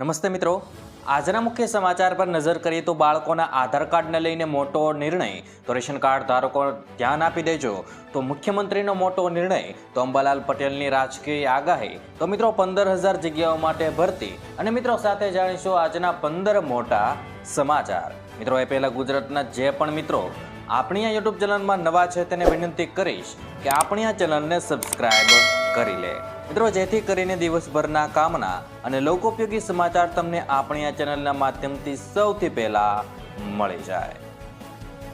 નમસ્તે મિત્રો. આજના મુખ્ય સમાચાર પર નજર કરીએ તો બાળકોના આધાર કાર્ડને લઈને મોટો નિર્ણય. તો રેશન કાર્ડ ધારકો ધ્યાન આપી દેજો. તો મુખ્યમંત્રીનો મોટો નિર્ણય. તો અંબાલાલ પટેલની રાજકીય આગાહી. તો મિત્રો પંદર હજાર જગ્યાઓ માટે ભરતી. અને મિત્રો સાથે જાણીશું આજના પંદર મોટા સમાચાર. મિત્રો, એ પહેલાં ગુજરાતના જે પણ મિત્રો આપણી આ યુટ્યુબ ચેનલમાં નવા છે તેને વિનંતી કરીશ કે આપણી આ ચેનલને સબસ્ક્રાઇબ કરી લે. મિત્રો, જેથી કરીને દિવસભરના કામના અને લોકોપયોગી સમાચાર તમને આપણી આ ચેનલના માધ્યમથી સૌથી પહેલા મળી જાય.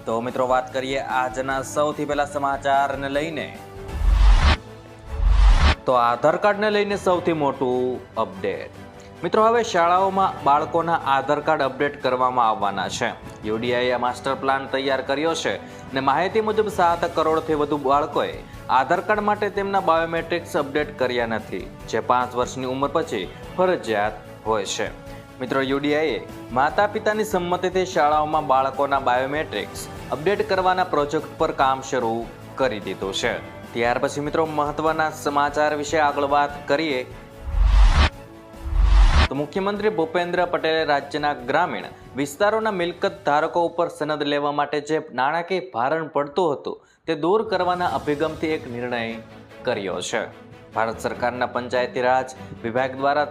તો મિત્રો, વાત કરીએ આજના સૌથી પહેલા સમાચારને લઈને. તો આધાર કાર્ડને લઈને સૌથી મોટું અપડેટ. મિત્રો, હવે શાળાઓમાં બાળકોના આધાર કાર્ડ અપડેટ કરવામાં આવવાના છે. યુડીઆઈએ માસ્ટર પ્લાન તૈયાર કર્યો છે અને માહિતી મુજબ સાત કરોડથી વધુ બાળકોએ આધાર કાર્ડ માટે તેમના બાયોમેટ્રિક્સ અપડેટ કર્યા નથી, જે પાંચ વર્ષની ઉંમર પછી ફરજિયાત હોય છે. મિત્રો, યુડીઆઈએ માતા પિતાની સંમતિથી શાળાઓમાં બાળકોના બાયોમેટ્રિક્સ અપડેટ કરવાના પ્રોજેક્ટ પર કામ શરૂ કરી દીધું છે. ત્યાર પછી મિત્રો, મહત્વના સમાચાર વિશે આગળ વાત કરીએ તો મુખ્યમંત્રી ભૂપેન્દ્ર પટેલે રાજ્યના ગ્રામીણ વિસ્તારોના મિલકત ધારકો ઉપર સનદ લેવા માટે જે નાણાકીય ભારણ પડતું હતું, તે દૂર કરવાના અભિગમથી એક નિર્ણય કર્યો છે. ભારત સરકારના પંચાયતી રાજ વિભાગ દ્વારા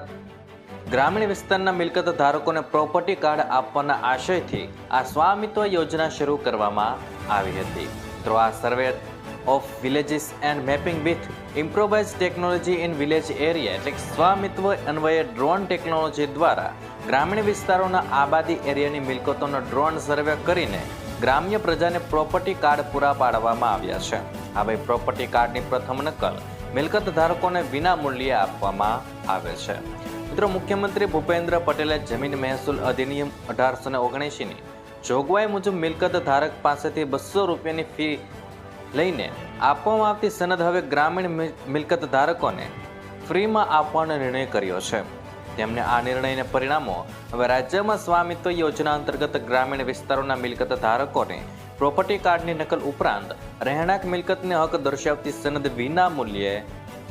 ગ્રામીણ વિસ્તારના મિલકત ધારકોને પ્રોપર્ટી કાર્ડ આપવાના આશયથી આ સ્વામિત્વ યોજના શરૂ કરવામાં આવી હતી. તો આ survey of villages and mapping with improvise technology in village area એટલે સ્વામિત્વ અન્વયે ડ્રોન ટેકનોલોજી દ્વારા ગ્રામીણ વિસ્તારોના આબાદી એરિયાની મિલકતોનો ડ્રોન સર્વે કરીને ગ્રામ્ય પ્રજાને પ્રોપર્ટી કાર્ડ પૂરા પાડવામાં આવ્યા છે. હવે પ્રોપર્ટી કાર્ડની પ્રથમ નકલ મિલકત ધારકોને વિના મૂલ્યે આપવામાં આવે છે. મિત્રો, મુખ્યમંત્રી ભૂપેન્દ્ર પટેલે જમીન મહેસૂલ અધિનિયમ અઢારસો ને જોગવાઈ મુજબ મિલકત ધારક પાસેથી બસો રૂપિયાની ફી લઈને આપવામાં આવતી સનદ હવે ગ્રામીણ મિલકત ધારકોને ફ્રીમાં આપવાનો નિર્ણય કર્યો છે. તેમને આ નિર્ણયને પરિણામો હવે રાજ્યમાં સ્વામિત્વ યોજના અંતર્ગત ગ્રામીણ વિસ્તારોના મિલકત ધારકોને પ્રોપર્ટી કાર્ડની નકલ ઉપરાંત રહેણાંક મિલકતને હક દર્શાવતી સનદ વિના મૂલ્યે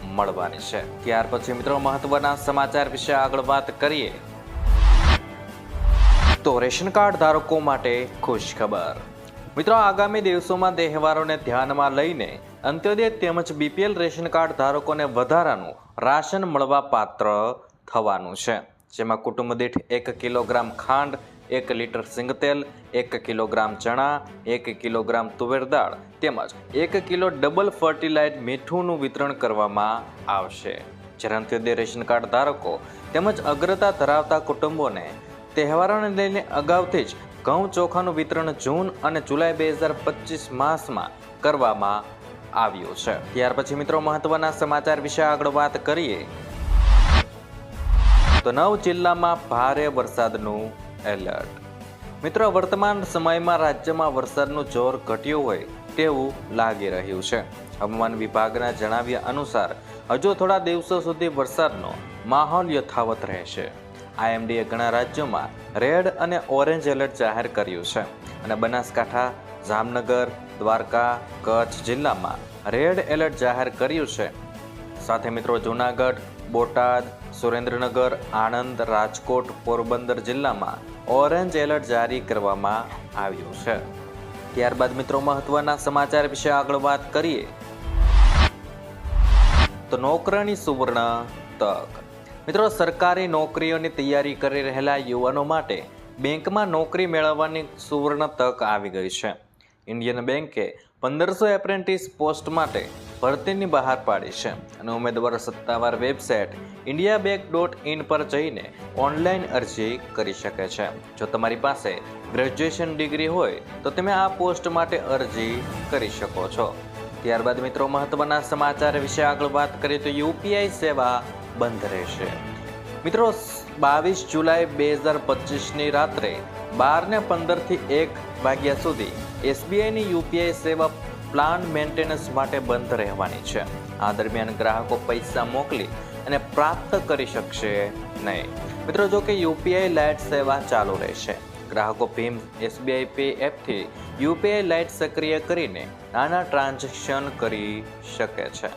મળવાની છે. ત્યાર પછી મિત્રો મહત્વના સમાચાર વિશે આગળ વાત કરીએ. તો રેશન કાર્ડ ધારકો માટે ખુશ ખબર મિત્રો, આગામી દિવસોમાં તહેવારોને ધ્યાનમાં લઈને અંત્યોદય તેમજ બીપીએલ રેશન કાર્ડ ધારકોને વધારાનું રાશન મળવા પાત્ર થવાનું છે. જેમાં કુટુંબ દીઠ એક કિલોગ્રામ ખાંડ, એક લીટર સિંગતેલ, એક કિલોગ્રામ ચણા, એક કિલોગ્રામ તુવેર દાળ તેમજ એક કિલો ડબલ ફર્ટિલાઇટ મીઠુંનું વિતરણ કરવામાં આવશે. જ્યારે અંત્યોદય રેશન કાર્ડ ધારકો તેમજ અગ્રતા ધરાવતા કુટુંબોને તહેવારોને લઈને અગાઉથી જ ઘઉં ચોખાનું વિતરણ જૂન અને જુલાઈ બે હજાર પચીસ માસમાં કરવામાં આવ્યું છે. ત્યાર પછી મિત્રો મહત્વના સમાચાર વિશે આગળ વાત કરીએ. તો નવ જિલ્લામાં ભારે વરસાદનું એલર્ટ. મિત્રો, વર્તમાન સમયમાં રાજ્યમાં વરસાદનું જોર ઘટ્યું હોય તેવું લાગી રહ્યું છે. હવામાન વિભાગના જણાવ્યા અનુસાર, હજુ થોડા દિવસો સુધી વરસાદનો માહોલ યથાવત રહેશે. આઈએમડીએ ઘણા રાજ્યોમાં રેડ અને ઓરેન્જ એલર્ટ જાહેર કર્યું છે. અને બનાસકાંઠા, જામનગર, દ્વારકા, કચ્છ જિલ્લામાં રેડ એલર્ટ જાહેર કર્યું છે. સાથે મિત્રો જૂનાગઢ, બોટાદ, સુરેન્દ્રનગર, આણંદ, રાજકોટ, પોરબંદર જિલ્લામાં ઓરેન્જ એલર્ટ જારી કરવામાં આવ્યું છે. ત્યારબાદ મિત્રો મહત્વના સમાચાર વિશે આગળ વાત કરીએ. તો નોકરાની સુવર્ણ તક. મિત્રો, સરકારી નોકરીઓની તૈયારી કરી રહેલા યુવાનો માટે બેંકમાં નોકરી મેળવવાની સુવર્ણ તક આવી ગઈ છે. ઇન્ડિયન બેંકે પંદરસો એપ્રેન્ટિસ પોસ્ટ માટે ભરતીની બહાર પાડી છે અને ઉમેદવાર સત્તાવાર website India bank dot in પર જઈને ઓનલાઈન અરજી કરી શકે છે. જો તમારી પાસે ગ્રેજ્યુએશન ડિગ્રી હોય, તો તમે આ પોસ્ટ માટે અરજી કરી શકો છો. ત્યારબાદ મિત્રો, મહત્વના સમાચાર વિશે આગળ વાત કરીએ તો યુપીઆઈ સેવા બંધ રહેશે. મિત્રો, બાવીસ જુલાઈ બે હજાર પચીસની રાત્રે બાર ને પંદરથી એક વાગ્યા સુધી એસબીઆઈની યુપીઆઈ સેવા પ્લાન મેન્ટેનન્સ માટે બંધ રહેવાની છે. આ દરમિયાન ગ્રાહકો પૈસા મોકલી અને પ્રાપ્ત કરી શકશે નહીં. મિત્રો, જો કે યુપીઆઈ લાઇટ સેવા ચાલુ રહેશે. ગ્રાહકો ભીમ એસબીઆઈ પે એપથી યુપીઆઈ લાઇટ સક્રિય કરીને નાના ટ્રાન્ઝેક્શન કરી શકે છે.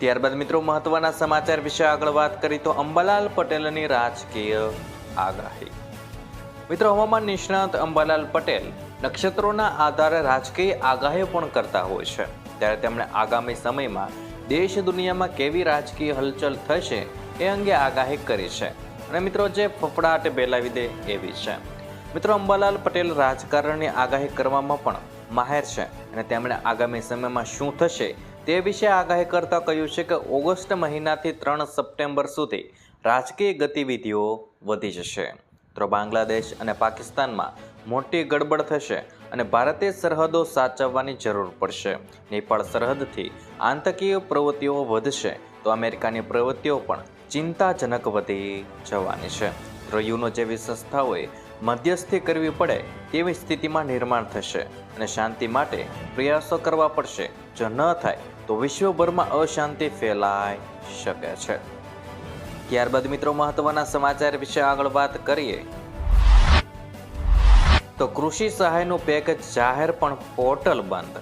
ત્યારબાદ મિત્રો મહત્વના સમાચાર વિશે આગળ વાત કરી તો અંબાલાલ પટેલની રાજકીય આગાહી. મિત્રો, હવામાન નિષ્ણાત અંબાલાલ પટેલ નક્ષત્રોના આધારે રાજકીય આગાહીઓ પણ કરતા હોય છે. ત્યારે તેમણે આગામી સમયમાં દેશ દુનિયામાં કેવી રાજકીય હલચલ થશે એ અંગે આગાહી કરી છે. અને મિત્રો, જે ફફડાટ બેલાવી દે એવી છે. મિત્રો, અંબાલાલ પટેલ રાજકારણની આગાહી કરવામાં પણ માહેર છે. અને તેમણે આગામી સમયમાં શું થશે તે વિશે આગાહી કરતા કહ્યું છે કે ઓગસ્ટ મહિનાથી ત્રણ સપ્ટેમ્બર સુધી રાજકીય ગતિવિધિઓ વધી જશે. તો બાંગ્લાદેશ અને પાકિસ્તાનમાં મોટી ગડબડ થશે અને ભારતે સરહદો સાચવવાની જરૂર પડશે. નેપાળ સરહદથી આંતકીય પ્રવૃત્તિઓ વધશે તો અમેરિકાની પ્રવૃત્તિઓ પણ ચિંતાજનક વધી જવાની છે. તો યુનો જેવી સંસ્થાઓએ મધ્યસ્થી કરવી પડે તેવી સ્થિતિમાં નિર્માણ થશે અને શાંતિ માટે પ્રયાસો કરવા પડશે. જો ન થાય, તો વિશ્વભરમાં અશાંતિ ફેલાઈ શકે છે. ત્યારબાદ મિત્રો, મહત્વના સમાચાર વિશે આગળ વાત કરીએ. તો કૃષિ સહાયનું પેકેજ જાહેર પણ પોર્ટલ બંધ.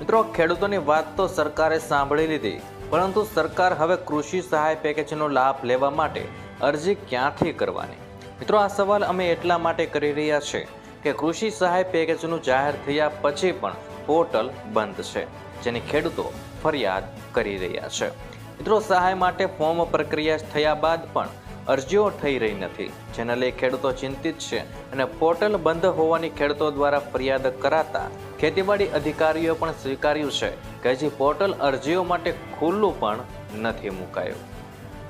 મિત્રો, ખેડૂતોની વાત તો સરકારે સાંભળી લીધી, પરંતુ સરકાર હવે કૃષિ સહાય પેકેજનો લાભ લેવા માટે અરજી ક્યાંથી કરવાની? મિત્રો, આ સવાલ અમે એટલા માટે કરી રહ્યા છે કે કૃષિ સહાય પેકેજનું જાહેર થયા પછી પણ પોર્ટલ બંધ છે, જેની ખેડૂતો ફરિયાદ કરી રહ્યા છે. મિત્રો, સહાય માટે ફોર્મ પ્રક્રિયા થયા બાદ પણ અરજીઓ થઈ રહી નથી, જેને લઈ ખેડૂતો ચિંતિત છે અને પોર્ટલ બંધ હોવાની ખેડૂતો દ્વારા ફરિયાદ કરાતા ખેતીવાડી અધિકારીઓ પણ સ્વીકાર્યું છે કે હજી પોર્ટલ અરજીઓ માટે ખુલ્લું પણ નથી મુકાયું.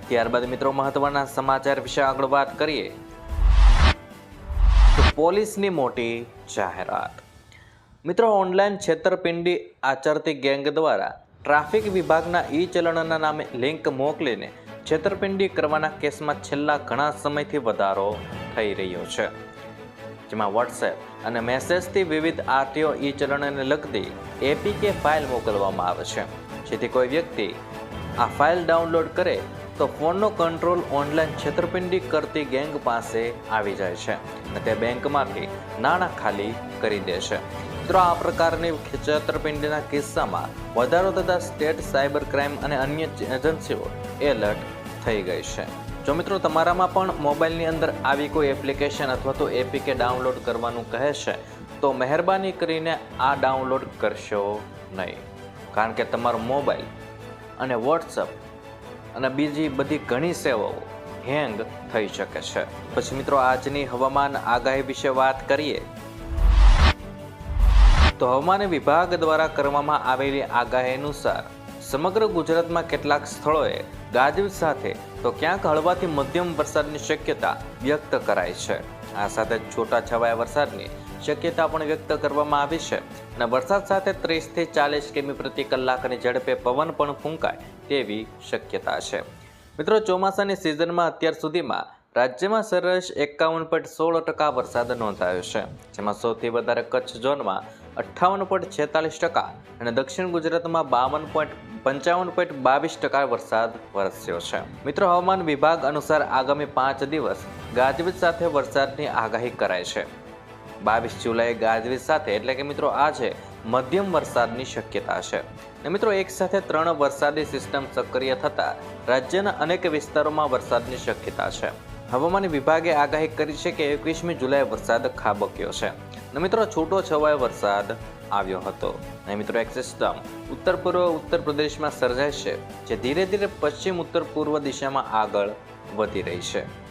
ત્યારબાદ મિત્રો, મહત્વના સમાચાર વિશે આગળ વાત કરીએ. પોલીસની મોટી જાહેરાત. મિત્રો ઓનલાઈન છેતરપિંડી આચરતી ગેંગ દ્વારા ટ્રાફિક વિભાગના ઈ ચલણના નામે લિંક મોકલીને છેતરપિંડી કરવાના કેસમાં છેલ્લા ઘણા સમયથી વધારો થઈ રહ્યો છે. જેમાં વોટ્સએપ અને મેસેજથી વિવિધ આરટીઓ ઈ ચલણને લગતી એપીકે ફાઇલ મોકલવામાં આવે છે. જેથી કોઈ વ્યક્તિ આ ફાઇલ ડાઉનલોડ કરે તો ફોનનો કંટ્રોલ ઓનલાઈન છેતરપિંડી કરતી ગેંગ પાસે આવી જાય છે અને તે બેંકમાંથી નાણાં ખાલી કરી દે છે. મિત્રો, આ પ્રકારની છેતરપિંડીના કિસ્સામાં વધારો થતાં સ્ટેટ સાયબર ક્રાઇમ અને અન્ય એજન્સીઓ એલર્ટ થઈ ગઈ છે. જો મિત્રો, તમારામાં પણ મોબાઈલની અંદર આવી કોઈ એપ્લિકેશન અથવા તો એપીકે ડાઉનલોડ કરવાનું કહે છે, તો મહેરબાની કરીને આ ડાઉનલોડ કરશો નહીં. કારણ કે તમારો મોબાઈલ અને વોટ્સઅપ અને બીજી બધી ઘણી સેવાઓ હેંગ થઈ શકે છે. પછી મિત્રો, આજની હવામાન આગાહી વિશે વાત કરીએ. તો હવામાન વિભાગ દ્વારા કરવામાં આવેલી આગાહી અનુસાર, સમગ્ર ગુજરાતમાં કેટલાક સ્થળોએ ગાજવીજ સાથે તો ક્યાંક હળવાથી મધ્યમ વરસાદની શક્યતા વ્યક્ત કરાઈ છે. આ સાથે છૂટાછવાયા વરસાદની શક્યતા પણ વ્યક્ત કરવામાં આવી છે. અને વરસાદ સાથે ત્રીસથી ચાલીસ કિમી પ્રતિ કલાકની ઝડપે પવન પણ ફૂંકાય તેવી શક્યતા છે. મિત્રો, ચોમાસાની સિઝનમાં અત્યાર સુધીમાં રાજ્યમાં સરેરાશ એકાવન પોઈન્ટ સોળ ટકા વરસાદ નોંધાયો છે, જેમાં સૌથી વધારે કચ્છ ઝોનમાં અઠ્ઠાવન પોઈન્ટ છેતાલીસ ટકા અને દક્ષિણ ગુજરાતમાં બાવન પોઈન્ટ પંચાવન પોઈન્ટ બાવીસ ટકા વરસાદ વરસ્યો છે. મિત્રો, હવામાન વિભાગ અનુસાર આગામી પાંચ દિવસ ગાજવીજ સાથે વરસાદની આગાહી કરાય છે. બાવીસ જુલાઈએ ગાજવીજ સાથે, એટલે કે મિત્રો, આજે મધ્યમ વરસાદની શક્યતા છે. ને મિત્રો, એક સાથે ત્રણ વરસાદી સિસ્ટમ સક્રિય થતાં રાજ્યના અનેક વિસ્તારોમાં વરસાદની શક્યતા છે. હવામાન વિભાગે આગાહી કરી છે કે એકવીસમી જુલાઈ વરસાદ ખાબક્યો છે. ને મિત્રો, છૂટો છવાયો વરસાદ આવ્યો હતો. અને મિત્રો, એક સિસ્ટમ ઉત્તર પૂર્વ, ઉત્તર પ્રદેશમાં સર્જાય છે, જે ધીરે ધીરે પશ્ચિમ ઉત્તર પૂર્વ દિશામાં આગળ વધી રહી છે.